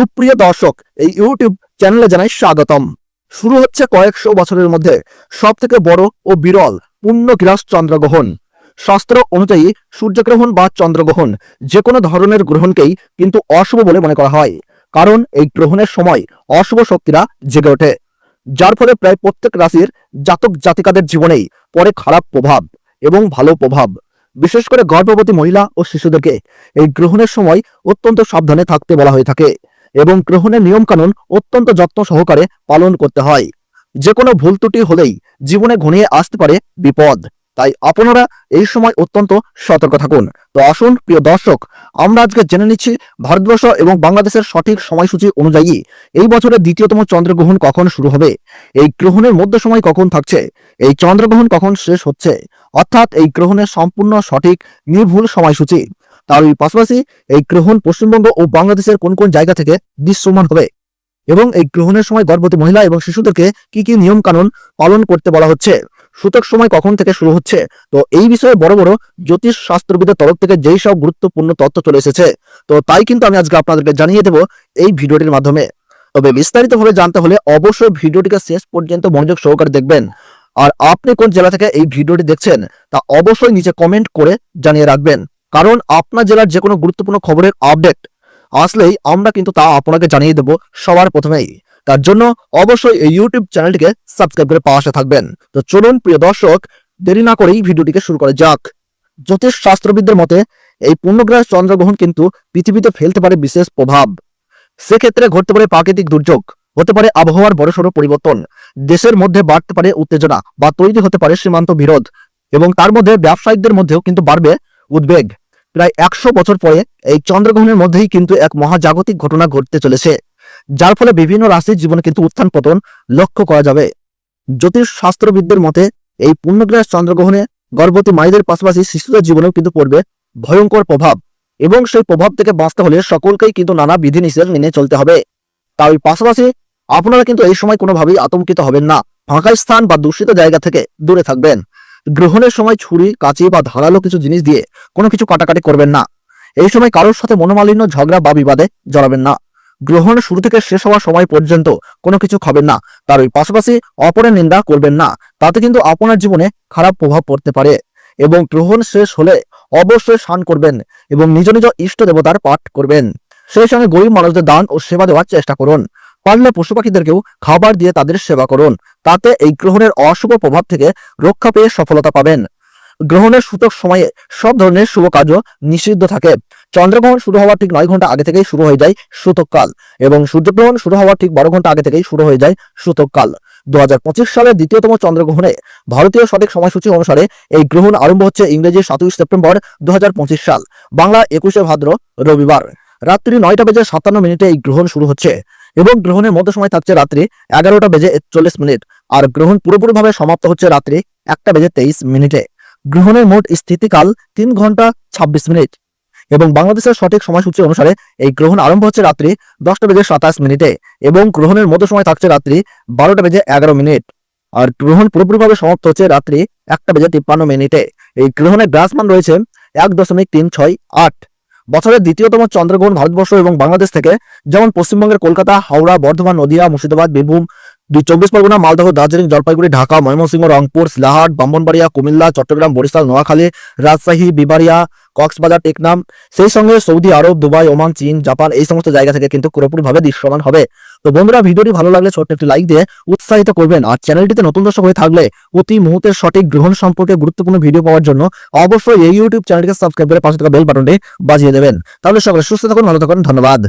সুপ্রিয় দর্শক, এই ইউটিউব চ্যানেলে জানাই স্বাগতম। শুরু হচ্ছে কয়েকশো বছরের মধ্যে সব থেকে বড় ও বিরল পূর্ণগ্রাস চন্দ্রগ্রহণ। শাস্ত্র অনুযায়ী সূর্যগ্রহণ বা চন্দ্রগ্রহণ যে কোনো ধরনের গ্রহণকেই কিন্তু অশুভ বলে মনে করা হয়, কারণ এই গ্রহণের সময় অশুভ শক্তিরা জেগে ওঠে। যার ফলে প্রায় প্রত্যেক রাশির জাতক জাতিকাদের জীবনেই পরে খারাপ প্রভাব এবং ভালো প্রভাব। বিশেষ করে গর্ভবতী মহিলা ও শিশুদেরকে এই গ্রহণের সময় অত্যন্ত সাবধানে থাকতে বলা হয়ে থাকে। এবং গ্রহণের নিয়মকানুন অত্যন্ত যত্ন সহকারে পালন করতে হয়। যে কোনো ভুল ত্রুটি হলেই জীবনে ঘনিয়ে আসতে পারে বিপদ। তাই আপনারা এই সময় অত্যন্ত সতর্ক থাকুন। তো আসুন, প্রিয় দর্শক, আমরা আজকে জেনে নিচ্ছি ভারতবর্ষ এবং বাংলাদেশের সঠিক সময়সূচি অনুযায়ী এই বছরের দ্বিতীয়তম চন্দ্রগ্রহণ কখন শুরু হবে? এই গ্রহণের মধ্য সময় কখন থাকছে? এই চন্দ্রগ্রহণ কখন শেষ হচ্ছে? অর্থাৎ এই গ্রহণের সম্পূর্ণ সঠিক নির্ভুল সময়সূচি তার পাশাপাশি এই গ্রহণ পশ্চিমবঙ্গ ও বাংলাদেশের কোন কোন জায়গা থেকে দৃশ্যমান হবে? এবং এই গ্রহণের সময় গর্ভবতী মহিলা এবং শিশুদেরকে কি কি নিয়ম কানুন পালন করতে বলা হচ্ছে? সূতক সময় কখন থেকে শুরু হচ্ছে? তো এই বিষয়ে বড় বড় জ্যোতিষ শাস্ত্রবিদের তরফ থেকে যেই সব গুরুত্বপূর্ণ তথ্য চলে এসেছে, তো তাই কিন্তু আমি আজকে আপনাদেরকে জানিয়ে দেব এই ভিডিওটির মাধ্যমে। তবে বিস্তারিতভাবে জানতে হলে অবশ্যই ভিডিওটিকে শেষ পর্যন্ত মনোযোগ সহকারে দেখবেন। আর আপনি কোন জেলা থেকে এই ভিডিওটি দেখছেন, তা অবশ্যই নিচে কমেন্ট করে জানিয়ে রাখবেন। কারণ আপনার জেলার যে কোনো গুরুত্বপূর্ণ খবরের আপডেট আসলেই আমরা কিন্তু তা আপনাকে জানিয়ে দেব সবার প্রথমেই। তার জন্য অবশ্যই এই ইউটিউব চ্যানেলটিকে সাবস্ক্রাইব করে পাশে থাকবেন। তো চলুন, প্রিয় দর্শক, দেরি না করেই ভিডিওটিকে শুরু করা যাক। জ্যোতিষ শাস্ত্রবিদদের মতে, এই পূর্ণগ্রাস চন্দ্রগ্রহণ কিন্তু পৃথিবীতে ফেলতে পারে বিশেষ প্রভাব। সেক্ষেত্রে ঘটতে পারে প্রাকৃতিক দুর্যোগ, হতে পারে আবহাওয়ার বড়সড় পরিবর্তন, দেশের মধ্যে বাড়তে পারে উত্তেজনা বা তৈরি হতে পারে সীমান্ত বিরোধ এবং তার মধ্যে ব্যবসায়িকদের মধ্যেও কিন্তু বাড়বে উদ্বেগ। প্রায় একশো বছর পরে এই চন্দ্রগ্রহণের মধ্যেই কিন্তু এক মহাজাগতিক ঘটনা ঘটতে চলেছে, যার ফলে বিভিন্ন রাশির জীবনে কিন্তু উত্থান পতন লক্ষ্য করা যাবে। জ্যোতিষ শাস্ত্রবিদদের মতে, এই পূর্ণগ্রাস চন্দ্রগ্রহণে গর্ভবতী মায়েদের পাশাপাশি শিশুদের জীবনেও কিন্তু পড়বে ভয়ঙ্কর প্রভাব এবং সেই প্রভাব থেকে বাঁচতে হলে সকলকেই কিন্তু নানা বিধিনিষেধ মেনে চলতে হবে। তাই পাশাপাশি আপনারা কিন্তু এই সময় কোনোভাবেই আতঙ্কিত হবেন না। ফাঁকা স্থান বা দূষিত জায়গা থেকে দূরে থাকবেন। গ্রহণের সময় ছুরি, কাঁচি বা ধারালো কিছু জিনিস দিয়ে কোনো কিছু কাটাকাটি করবেন না। এই সময় কারোর সাথে মনোমালিন্য, ঝগড়া বা বিবাদে জড়াবেন না। গ্রহণ শুরু থেকে শেষ হওয়ার সময় পর্যন্ত কোনো কিছু খাবেন না। তার ওই পাশাপাশি অপরের নিন্দা করবেন না। তাতে কিন্তু আপনার জীবনে খারাপ প্রভাব পড়তে পারে এবং গ্রহণ শেষ হলে অবশ্যই স্নান করবেন এবং নিজ নিজ ইষ্ট দেবতার পাঠ করবেন। সেই সঙ্গে গরিব মানুষদের দান ও সেবা দেওয়ার চেষ্টা করুন। পারলে পশু পাখিদেরকেও খাবার দিয়ে তাদের সেবা করুন। তাতে এই গ্রহণের অশুভ প্রভাব থেকে রক্ষা পেয়ে সফলতা পাবেন। গ্রহণের সূতক সময়ে সব ধরনের শুভ কাজও নিষিদ্ধ থাকে। চন্দ্রগ্রহণ শুরু হওয়ার ঠিক নয় ঘণ্টা আগে থেকেই শুরু হয়ে যায় সূতককাল এবং সূর্যগ্রহণ শুরু হওয়ার ঠিক বারো ঘণ্টা আগে থেকেই শুরু হয়ে যায় সূতককাল দু হাজার সালের দ্বিতীয়তম চন্দ্রগ্রহণে ভারতীয় সঠিক সময়সূচি অনুসারে এই গ্রহণ আরম্ভ হচ্ছে ইংরেজি সাতই সেপ্টেম্বর দু হাজার পঁচিশ সাল। বাংলা একুশে ভাদ্র রবিবার। রাত্রি নয়টা বেজে সাতান্ন মিনিটে এই গ্রহণ শুরু হচ্ছে। এবং গ্রহণের মধ্য সময় থাকছে রাত্রি এগারোটা বেজে একচল্লিশ মিনিট। আর গ্রহণ পুরোপুরিভাবে সমাপ্ত হচ্ছে রাত্রি একটা বেজে তেইশ মিনিটে। গ্রহণের মোট স্থিতিকাল তিন ঘণ্টা ছাব্বিশ মিনিট। এবং বাংলাদেশের সঠিক সময়সূচি অনুসারে এই গ্রহণ আরম্ভ হচ্ছে রাত্রি দশটা বেজে সাতাশ মিনিটে এবং গ্রহণের মধ্য সময় থাকছে রাত্রি বারোটা বেজে এগারো মিনিট। আর গ্রহণ পুরোপুরিভাবে সমাপ্ত হচ্ছে রাত্রি একটা বেজে তিপ্পান্ন মিনিটে। এই গ্রহণের গ্রাসমান রয়েছে এক দশমিক তিন ছয় আট। বছরের দ্বিতীয়তম চন্দ্রগ্রহণ ভারতবর্ষ এবং বাংলাদেশ থেকে, যেমন পশ্চিমবঙ্গের কলকাতা, হাওড়া, বর্ধমান, নদিয়া, মুর্শিদাবাদ, বীরভূম দুই চব্বিশ পরগনা, মালদহ, দার্জিলিং, জলপাইগুড়ি, ঢাকা, ময়মনসিংহ, রংপুর, সিলাহাট ব্রাহ্মণবাড়িয়া কুমিল্লা, চট্টগ্রাম, বরিশাল, নোয়াখালী, রাজশাহী বিবারিয়া কক্সবাজার, টেকনাম, সেই সঙ্গে সৌদি আরব, দুবাই, ওমান, চীন, জাপান এই সমস্ত জায়গা থেকে কিন্তু পুরোপুরিভাবে দৃশ্যমান হবে। তো বন্ধুরা, ভিডিওটি ভালো লাগলে ছোট্ট একটি লাইক দিয়ে উৎসাহিত করবেন আর চ্যানেলটিতে নতুন দর্শক হয়ে থাকলে অতি মুহূর্তের সঠিক গ্রহণ সম্পর্কে গুরুত্বপূর্ণ ভিডিও পাওয়ার জন্য অবশ্যই এই ইউটিউব চ্যানেলটিকে সাবস্ক্রাইব করে পাশে থাকা বেল বাটনটি বাজিয়ে দেবেন। তাহলে সকলে সুস্থ থাকুন, ভালো থাকুন, ধন্যবাদ।